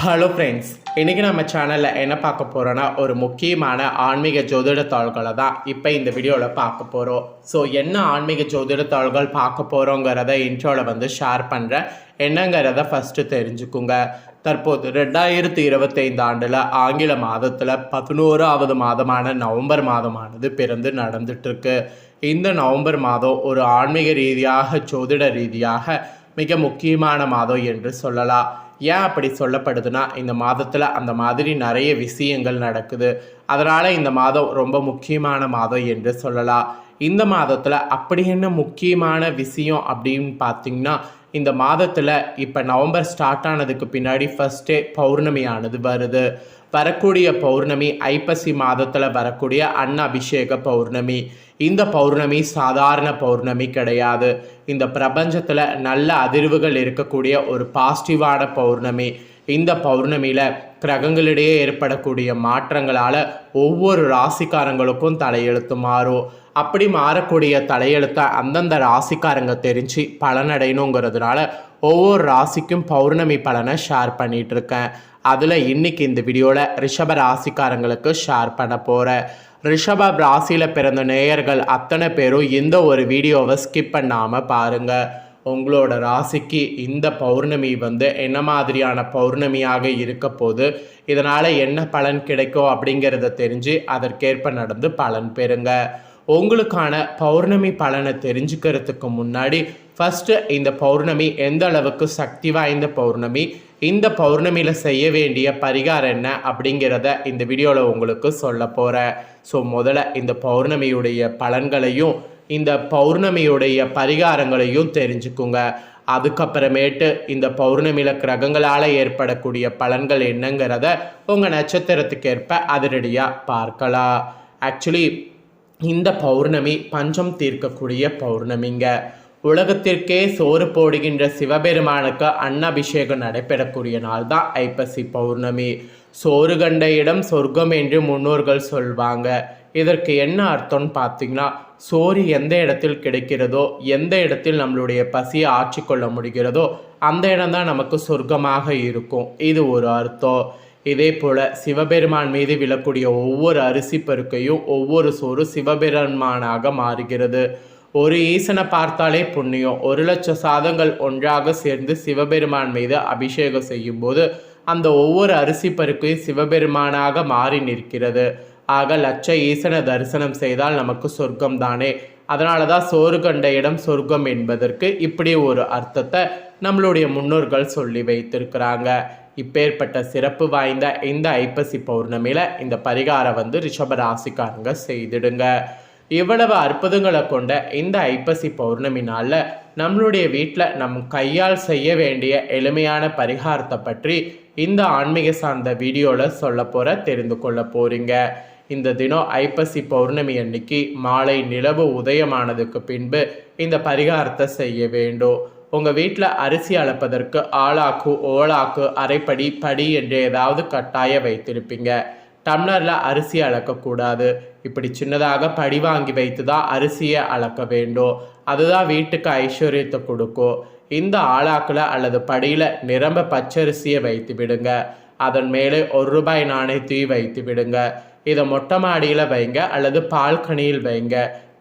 Hello friends இன்றைக்கி நம்ம சேனலில் என்ன பார்க்க போகிறோன்னா ஒரு முக்கியமான ஆன்மீக ஜோதிட தாள்களை தான் இப்போ இந்த வீடியோவில் பார்க்க போகிறோம் ஸோ என்ன ஆன்மீக ஜோதிட தாள்கள் பார்க்க போகிறோங்கிறத இன்ட்ரோவில் வந்து ஷேர் பண்ணுறேன் என்னங்கிறத ஃபஸ்ட்டு தெரிஞ்சுக்குங்க. தற்போது ரெண்டாயிரத்தி இருபத்தைந்து ஆண்டில் ஆங்கில மாதத்தில் பதினோராவது மாதமான நவம்பர் மாதமானது பிறந்து நடந்துட்டுருக்கு. இந்த நவம்பர் மாதம் ஒரு ஆன்மீக ரீதியாக ஜோதிட ரீதியாக மிக முக்கியமான மாதம் என்று சொல்லலாம். ஏன் அப்படி சொல்லப்படுதுன்னா இந்த மாதத்தில் அந்த மாதிரி நிறைய விஷயங்கள் நடக்குது. அதனால் இந்த மாதம் ரொம்ப முக்கியமான மாதம் என்று சொல்லலாம். இந்த மாதத்தில் அப்படி என்ன முக்கியமான விஷயம் அப்படின்னு பார்த்தீங்கன்னா இந்த மாதத்தில் இப்போ நவம்பர் ஸ்டார்ட் ஆனதுக்கு பின்னாடி ஃபஸ்ட்டே பௌர்ணமியானது வருது. வரக்கூடிய பௌர்ணமி ஐப்பசி மாதத்தில் வரக்கூடிய அன்ன அபிஷேக பௌர்ணமி. இந்த பௌர்ணமி சாதாரண பௌர்ணமி கிடையாது. இந்த பிரபஞ்சத்தில் நல்ல அதிர்வுகள் இருக்கக்கூடிய ஒரு பாசிட்டிவான பௌர்ணமி. இந்த பௌர்ணமியில் கிரகங்களிடையே ஏற்படக்கூடிய மாற்றங்களால் ஒவ்வொரு ராசிக்காரங்களுக்கும் தலையெழுத்து மாறும். அப்படி மாறக்கூடிய தலையெழுத்தை அந்தந்த ராசிக்காரங்க தெரிஞ்சு பலனடையணுங்கிறதுனால ஒவ்வொரு ராசிக்கும் பௌர்ணமி பலனை ஷேர் பண்ணிகிட்டு இருக்கேன் அதில் இன்னைக்கு இந்த வீடியோவில் ரிஷப ராசிக்காரங்களுக்கு ஷேர் பண்ண போகிறேன் ரிஷப ராசியில் பிறந்த நேயர்கள் அத்தனை பேரும் இந்த ஒரு வீடியோவை ஸ்கிப் பண்ணாமல் பாருங்கள் உங்களோட ராசிக்கு இந்த பௌர்ணமி வந்து என்ன மாதிரியான பௌர்ணமியாக இருக்க போது இதனால் என்ன பலன் கிடைக்கும் அப்படிங்கிறத தெரிஞ்சு அதற்கேற்ப நடந்து பலன் பெறுங்கள் உங்களுக்கான பௌர்ணமி பலனை தெரிஞ்சுக்கிறதுக்கு முன்னாடி ஃபஸ்ட்டு இந்த பௌர்ணமி எந்த அளவுக்கு சக்தி வாய்ந்த பௌர்ணமி இந்த பௌர்ணமியில் செய்ய வேண்டிய பரிகாரம் என்ன அப்படிங்கிறத இந்த வீடியோவில் உங்களுக்கு சொல்ல போகிறேன் ஸோ முதல்ல இந்த பௌர்ணமியுடைய பலன்களையும் இந்த பௌர்ணமியுடைய பரிகாரங்களையும் தெரிஞ்சுக்குங்க. அதுக்கப்புறமேட்டு இந்த பௌர்ணமியில் கிரகங்களால் ஏற்படக்கூடிய பலன்கள் என்னங்கிறத உங்கள் நட்சத்திரத்துக்கு ஏற்ப அதிரடியாக பார்க்கலாம். ஆக்சுவலி இந்த பௌர்ணமி பஞ்சம் தீர்க்கக்கூடிய பௌர்ணமிங்க. உலகத்திற்கே சோறு போடுகின்ற சிவபெருமானுக்கு அன்னபிஷேகம் நடைபெறக்கூடிய நாள் தான் ஐப்பசி பௌர்ணமி. சோறு கண்ட இடம் சொர்க்கம் என்று முன்னோர்கள் சொல்வாங்க. இதற்கு என்ன அர்த்தம்னு பார்த்தீங்கன்னா சோறு எந்த இடத்தில் கிடைக்கிறதோ எந்த இடத்தில் நம்மளுடைய பசியை ஆட்சி கொள்ள முடிகிறதோ அந்த இடம்தான் நமக்கு சொர்க்கமாக இருக்கும். இது ஒரு அர்த்தம். இதே போல் சிவபெருமான் மீது விழக்கூடிய ஒவ்வொரு அரிசி பருக்கையும் ஒவ்வொரு சோறு சிவபெருமானாக மாறுகிறது. ஒரு ஈசனை பார்த்தாலே புண்ணியம். ஒரு லட்சம் சாதங்கள் ஒன்றாக சேர்ந்து சிவபெருமான் மீது அபிஷேகம் செய்யும்போது அந்த ஒவ்வொரு அரிசி பருக்கையும் சிவபெருமானாக மாறி நிற்கிறது. ஆக லட்ச ஈசனை தரிசனம் செய்தால் நமக்கு சொர்க்கம் தானே அதனால தான் சோறு கண்ட இடம் சொர்க்கம் என்பதற்கு இப்படி ஒரு அர்த்தத்தை நம்மளுடைய முன்னோர்கள் சொல்லி வைத்திருக்கிறாங்க. இப்பேற்பட்ட சிறப்பு வாய்ந்த இந்த ஐப்பசி பௌர்ணமியில் இந்த பரிகாரம் வந்து ரிஷபராசிக்காரங்க செய்திடுங்க. இவ்வளவு அற்புதங்களை கொண்ட இந்த ஐப்பசி பௌர்ணமி நாளில் நம்மளுடைய வீட்டில் நம் கையால் செய்ய வேண்டிய எளிமையான பரிகாரத்தை பற்றி இந்த ஆன்மீக சார்ந்த வீடியோவில் சொல்ல போகிற தெரிந்து கொள்ள போகிறீங்க இந்த தினம் ஐப்பசி பௌர்ணமி அன்னைக்கு மாலை நிலவு உதயமானதுக்கு பின்பு இந்த பரிகாரத்தை செய்ய வேண்டும். உங்கள் வீட்டில் அரிசி அளப்பதற்கு ஆளாக்கு ஓலாக்கு அரைப்படி படி என்று ஏதாவது கட்டாய வைத்திருப்பீங்க. டம்ளரில் அரிசி அளக்கக்கூடாது இப்படி சின்னதாக படி வாங்கி வைத்து தான் அரிசியை அளக்க வேண்டும் அதுதான் வீட்டுக்கு ஐஸ்வர்யத்தை கொடுக்கும் இந்த ஆளாக்கில் அல்லது படியில் நிரம்ப பச்சரிசியை வைத்து விடுங்க. அதன் மேலே ஒரு ரூபாய் நாணயத்தையும் வைத்து விடுங்க. இதை மொட்டை மாடியில் வைங்க அல்லது பால்கனியில் வைங்க.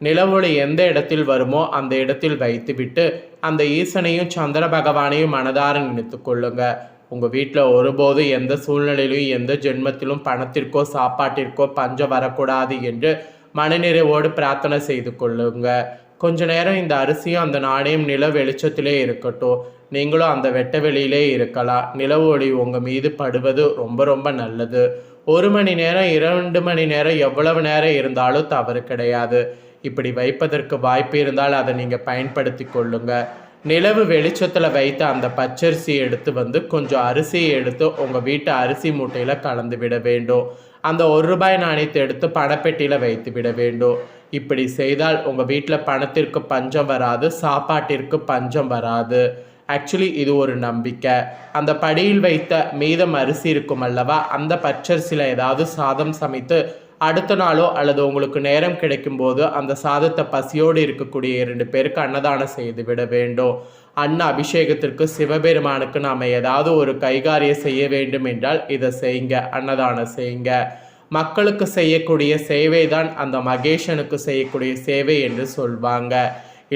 நிலவொளி எந்த இடத்தில் வருமோ அந்த இடத்தில் வைத்துவிட்டு அந்த ஈசனையும் சந்திர பகவானையும் மனதார நினைத்து கொள்ளுங்க. உங்கள் வீட்டில் ஒருபோது எந்த சூழ்நிலையிலும் எந்த ஜென்மத்திலும் பணத்திற்கோ சாப்பாட்டிற்கோ பஞ்சம் வரக்கூடாது என்று மனநிறைவோடு பிரார்த்தனை செய்து கொள்ளுங்க. கொஞ்ச நேரம் இந்த அரிசியும் அந்த நாணயம் நில வெளிச்சத்திலே இருக்கட்டும். நீங்களும் அந்த வெட்ட வெளியிலே இருக்கலாம். நிலவொளி ஒளி உங்கள் மீது படுவது ரொம்ப ரொம்ப நல்லது. ஒரு மணி நேரம் இரண்டு மணி நேரம் எவ்வளவு நேரம் இருந்தாலும் தவறு கிடையாது. இப்படி வைப்பதற்கு வாய்ப்பு இருந்தால் அதை நீங்கள் பயன்படுத்தி கொள்ளுங்க. நிலவு வெளிச்சத்தில் வைத்த அந்த பச்சரிசியை எடுத்து வந்து கொஞ்சம் அரிசியை எடுத்து உங்கள் வீட்டு அரிசி மூட்டையில் கலந்து விட வேண்டும். அந்த ஒரு ரூபாய் நாணயத்தை எடுத்து பணப்பெட்டியில் வைத்து விட வேண்டும். இப்படி செய்தால் உங்கள் வீட்டில் பணத்திற்கு பஞ்சம் வராது சாப்பாட்டிற்கு பஞ்சம் வராது. ஆக்சுவலி இது ஒரு நம்பிக்கை. அந்த படியில் வைத்த மீதம் அரிசி இருக்கும் அல்லவா அந்த பச்சரிசியில் ஏதாவது சாதம் சமைத்து அடுத்த நாளோ அல்லது உங்களுக்கு நேரம் கிடைக்கும் போது அந்த சாதத்தை பசியோடு இருக்கக்கூடிய இரண்டு பேருக்கு அன்னதானம் செய்து விட வேண்டும். அன்ன அபிஷேகத்திற்கு சிவபெருமானுக்கு நாம் ஏதாவது ஒரு கைகாரியம் செய்ய வேண்டும் என்றால் இதை செய்யுங்க அன்னதானம் செய்யுங்க. மக்களுக்கு செய்யக்கூடிய சேவை தான் அந்த மகேஷனுக்கு செய்யக்கூடிய சேவை என்று சொல்வாங்க.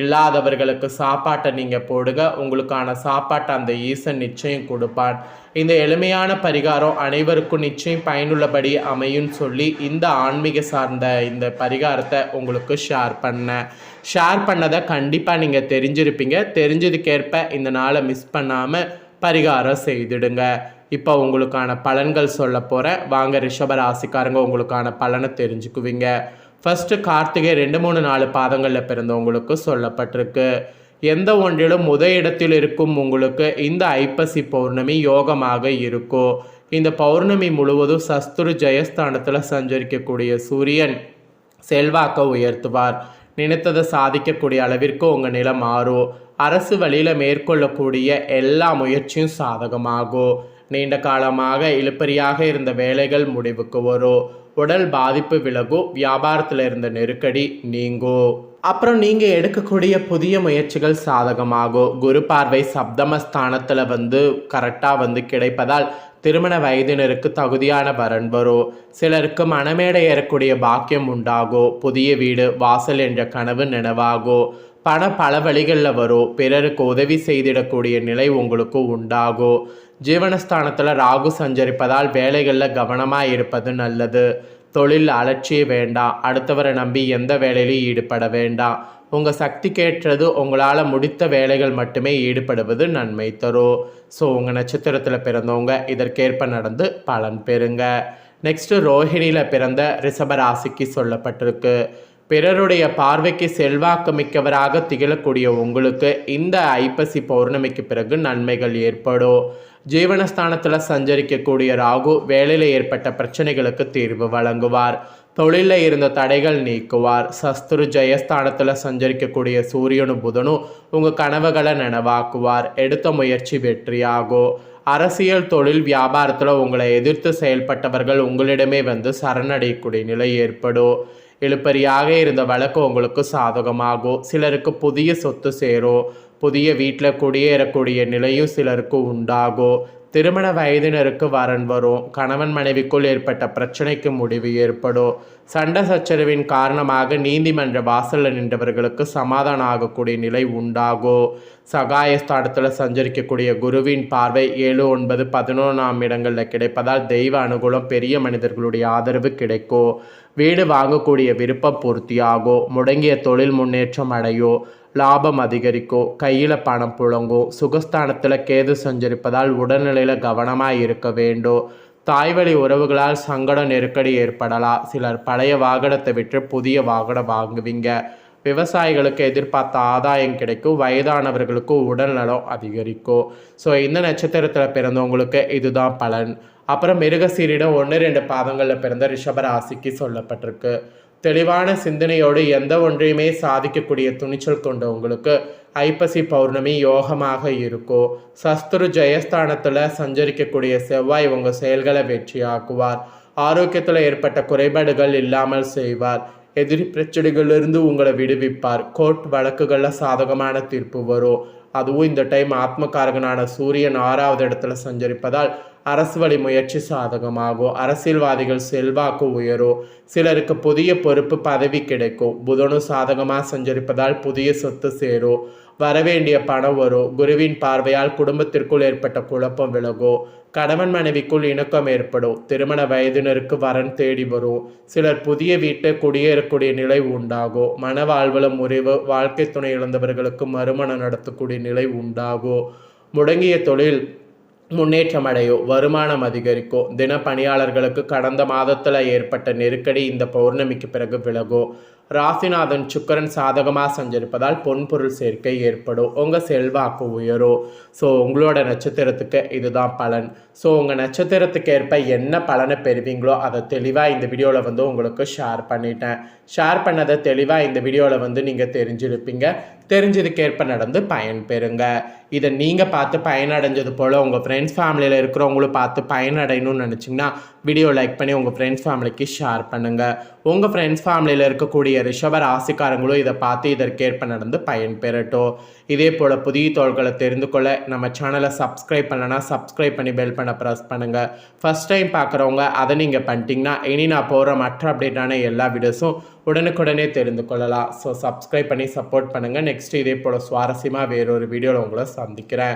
இல்லாதவர்களுக்கு சாப்பாட்டை நீங்கள் போடுங்க. உங்களுக்கான சாப்பாட்டை அந்த ஈசன் நிச்சயம் கொடுப்பான் இந்த எளிமையான பரிகாரம் அனைவருக்கும் நிச்சயம் பயனுள்ளபடி அமையும்னு சொல்லி இந்த ஆன்மீக சார்ந்த இந்த பரிகாரத்தை உங்களுக்கு ஷேர் பண்ணேன். ஷேர் பண்ணதை கண்டிப்பாக நீங்கள் தெரிஞ்சிருப்பீங்க. தெரிஞ்சதுக்கேற்ப இந்த நாளை மிஸ் பண்ணாமல் பரிகாரம் செய்திடுங்க. இப்போ உங்களுக்கான பலன்கள் சொல்ல போகிறேன் வாங்க ரிஷப ராசிக்காரங்க உங்களுக்கான பலனை தெரிஞ்சுக்குவீங்க. ஃபஸ்ட்டு கார்த்திகை ரெண்டு மூணு நாலு பாதங்களில் பிறந்தவங்களுக்கு சொல்லப்பட்டிருக்கு. எந்த ஒன்றிலும் முத இடத்தில் இருக்கும் உங்களுக்கு இந்த ஐப்பசி பௌர்ணமி யோகமாக இருக்கும். இந்த பௌர்ணமி முழுவதும் சஸ்துரு ஜெயஸ்தானத்தில் சஞ்சரிக்கக்கூடிய சூரியன் செல்வாக்க உயர்த்துவார். நினைத்ததை சாதிக்கக்கூடிய அளவிற்கு உங்கள் நிலம் மாறும். அரசு வழியில் மேற்கொள்ளக்கூடிய எல்லா முயற்சியும் சாதகமாகும். நீண்ட காலமாக இழுப்பறியாக இருந்த வேலைகள் முடிவுக்கு வரும். உடல் பாதிப்பு விலகும் வியாபாரத்தில் இருந்த நெருக்கடி நீங்கும் அப்புறம் நீங்கள் எடுக்கக்கூடிய புதிய முயற்சிகள் சாதகமாகும் குரு பார்வை சப்தமஸ்தானத்தில் வந்து கரெக்டாக வந்து கிடைப்பதால் திருமண வயதினருக்கு தகுதியான வரன் வரும் சிலருக்கு மனமேடை ஏறக்கூடிய பாக்கியம் உண்டாகும் புதிய வீடு வாசல் என்ற கனவு நினைவாகும் பண பல வழிகளில் வரும் பிறருக்கு உதவி செய்திடக்கூடிய நிலை உங்களுக்கு உண்டாகும் ஜீவனஸ்தானத்தில் ராகு சஞ்சரிப்பதால் வேலைகளில் கவனமாக இருப்பது நல்லது. தொழில் அலட்சிய வேண்டாம் அடுத்தவரை நம்பி எந்த வேலையிலும் ஈடுபட வேண்டாம் உங்கள் சக்திக்கேற்றது உங்களால் முடித்த வேலைகள் மட்டுமே ஈடுபடுவது நன்மை தரும் ஸோ உங்கள் நட்சத்திரத்தில் பிறந்தவங்க இதற்கேற்ப நடந்து பலன் பெறுங்க. நெக்ஸ்ட்டு ரோஹிணியில் பிறந்த ரிஷபராசிக்கு சொல்லப்பட்டிருக்கு. பிறருடைய பார்வைக்கு செல்வாக்கு மிக்கவராக திகழக்கூடிய உங்களுக்கு இந்த ஐப்பசி பௌர்ணமிக்கு பிறகு நன்மைகள் ஏற்படும். ஜீவனஸ்தானத்தில் சஞ்சரிக்கக்கூடிய ராகு வேலையில் ஏற்பட்ட பிரச்சனைகளுக்கு தீர்வு வழங்குவார். தொழிலில் இருந்த தடைகள் நீக்குவார். சஸ்திரு ஜெயஸ்தானத்தில் சஞ்சரிக்கக்கூடிய சூரியனும் புதனும் உங்கள் கனவுகளை நனவாக்குவார். எடுத்த முயற்சி வெற்றியாகும். அரசியல் தொழில் வியாபாரத்தில் உங்களை எதிர்த்து செயல்பட்டவர்கள் உங்களிடமே வந்து சரணடையக்கூடிய நிலை ஏற்படும். இழுப்பறியாக இருந்த வழக்கு உங்களுக்கு சாதகமாகும் சிலருக்கு புதிய சொத்து சேரும் புதிய வீட்டில் குடியேறக்கூடிய நிலையும் சிலருக்கு உண்டாகும் திருமண வயதினருக்கு வரன் வரும். கணவன் மனைவிக்குள் ஏற்பட்ட பிரச்சனைக்கு முடிவு ஏற்படும். சண்டை சச்சரவின் காரணமாக நீதிமன்ற வாசலில் நின்றவர்களுக்கு சமாதானம் ஆகக்கூடிய நிலை உண்டாகும். சகாயஸ்தானத்தில் சஞ்சரிக்கக்கூடிய குருவின் பார்வை ஏழு ஒன்பது பதினொன்றாம் இடங்களில் கிடைப்பதால் தெய்வ அனுகூலம் பெரிய மனிதர்களுடைய ஆதரவு கிடைக்கும். வீடு வாங்கக்கூடிய விருப்பம் பூர்த்தியாகும். முடங்கிய தொழில் முன்னேற்றம் அடையும். லாபம் அதிகரிக்கும் கையில் பணம் புழங்கும் சுகஸ்தானத்தில் கேது சஞ்சரிப்பதால் உடல்நிலையில் கவனமாக இருக்க வேண்டும் தாய்வழி உறவுகளால் சங்கட நெருக்கடி ஏற்படலாம் சிலர் பழைய வாகனத்தை விட்டு புதிய வாகனம் வாங்குவீங்க. விவசாயிகளுக்கு எதிர்பார்த்த ஆதாயம் கிடைக்கும் வயதானவர்களுக்கு உடல்நலம் அதிகரிக்கும் ஸோ இந்த நட்சத்திரத்தில் பிறந்தவங்களுக்கு இதுதான் பலன். அப்புறம் மிருகசீரிடம் ஒன்று ரெண்டு பாதங்களில் பிறந்த ரிஷபராசிக்கு சொல்லப்பட்டிருக்கு. தெளிவான சிந்தனையோடு எந்த ஒன்றையுமே சாதிக்கக்கூடிய துணிச்சல் கொண்ட உங்களுக்கு ஐப்பசி பௌர்ணமி யோகமாக இருக்கும் சஸ்திரு ஜெயஸ்தானத்தில் சஞ்சரிக்கக்கூடிய செவ்வாய் உங்கள் செயல்களை வெற்றியாக்குவார். ஆரோக்கியத்தில் ஏற்பட்ட குறைபாடுகள் இல்லாமல் செய்வார். எதிரி பிரச்சனைகளிலிருந்து உங்களை விடுவிப்பார். கோர்ட் வழக்குகளில் சாதகமான தீர்ப்பு வரும். அதுவும் இந்த டைம் ஆத்மகாரகனான சூரியன் ஆறாவது இடத்துல சஞ்சரிப்பதால் அரசு வழி முயற்சி சாதகமாகும் அரசியல்வாதிகள் செல்வாக்கு உயரும் சிலருக்கு புதிய பொறுப்பு பதவி கிடைக்கும் புதனும் சாதகமாக சஞ்சரிப்பதால் புதிய சொத்து சேரும் வரவேண்டிய பணம் வரும் குருவின் பார்வையால் குடும்பத்திற்குள் ஏற்பட்ட குழப்பம் விலகும் கணவன் மனைவிக்குள் இணக்கம் ஏற்படும் திருமண வயதினருக்கு வரன் தேடி வரும் சிலர் புதிய வீட்டை குடியேறக்கூடிய நிலை உண்டாகும் மன வாழ்வள முறிவு வாழ்க்கை துணை இழந்தவர்களுக்கு மறுமணம் நடத்தக்கூடிய நிலை உண்டாகும் முடங்கிய தொழில் முன்னேற்றம் அடையும் வருமானம் அதிகரிக்கும் தினப்பணியாளர்களுக்கு கடந்த மாதத்தில் ஏற்பட்ட நெருக்கடி இந்த பௌர்ணமிக்கு பிறகு விலகும் ராசிநாதன் சுக்கரன் சாதகமாக செஞ்சிருப்பதால் பொன்பொருள் சேர்க்கை ஏற்படும் உங்கள் செல்வாக்கு உயரும் ஸோ உங்களோட நட்சத்திரத்துக்கு இதுதான் பலன். ஸோ உங்கள் நட்சத்திரத்துக்கு ஏற்ப என்ன பலனை பெறுவீங்களோ அதை தெளிவாக இந்த வீடியோவில் வந்து உங்களுக்கு ஷேர் பண்ணிட்டேன். ஷேர் பண்ணதை தெளிவாக இந்த வீடியோவில் வந்து நீங்கள் தெரிஞ்சிருப்பீங்க. தெரிஞ்சதுக்கேற்ப நடந்து பயன் பெறுங்க. இதை நீங்கள் பார்த்து பயனடைஞ்சது போல் உங்கள் ஃப்ரெண்ட்ஸ் ஃபேமிலியில் இருக்கிறவங்களும் பார்த்து பயனடையணும்னு நினச்சிங்கன்னா வீடியோ லைக் பண்ணி உங்கள் ஃப்ரெண்ட்ஸ் ஃபேமிலிக்கு ஷேர் பண்ணுங்கள் உங்கள் ஃப்ரெண்ட்ஸ் ஃபேமிலியில் இருக்கக்கூடிய ரிஷப ராசிக்காரங்களும் இதை பார்த்து இதற்கேற்ப நடந்து பயன் பெறட்டும். இதே போல் புதிய தோள்களை தெரிந்து கொள்ள நம்ம சேனலை சப்ஸ்கிரைப் பண்ணலன்னா சப்ஸ்கிரைப் பண்ணி பெல் பண்ண ப்ரெஸ் பண்ணுங்கள் ஃபஸ்ட் டைம் பார்க்குறவங்க அதை நீங்கள் பண்ணிட்டீங்கன்னா இனி நான் போகிற மற்ற அப்டேட்டான எல்லா வீடியோஸும் உடனுக்குடனே தெரிந்து கொள்ளலாம். ஸோ சப்ஸ்கிரைப் பண்ணி சப்போர்ட் பண்ணுங்கள் நெக்ஸ்ட் இதே போல் சுவாரஸ்யமாக வேறொரு வீடியோவில் உங்களை சந்திக்கிறேன்.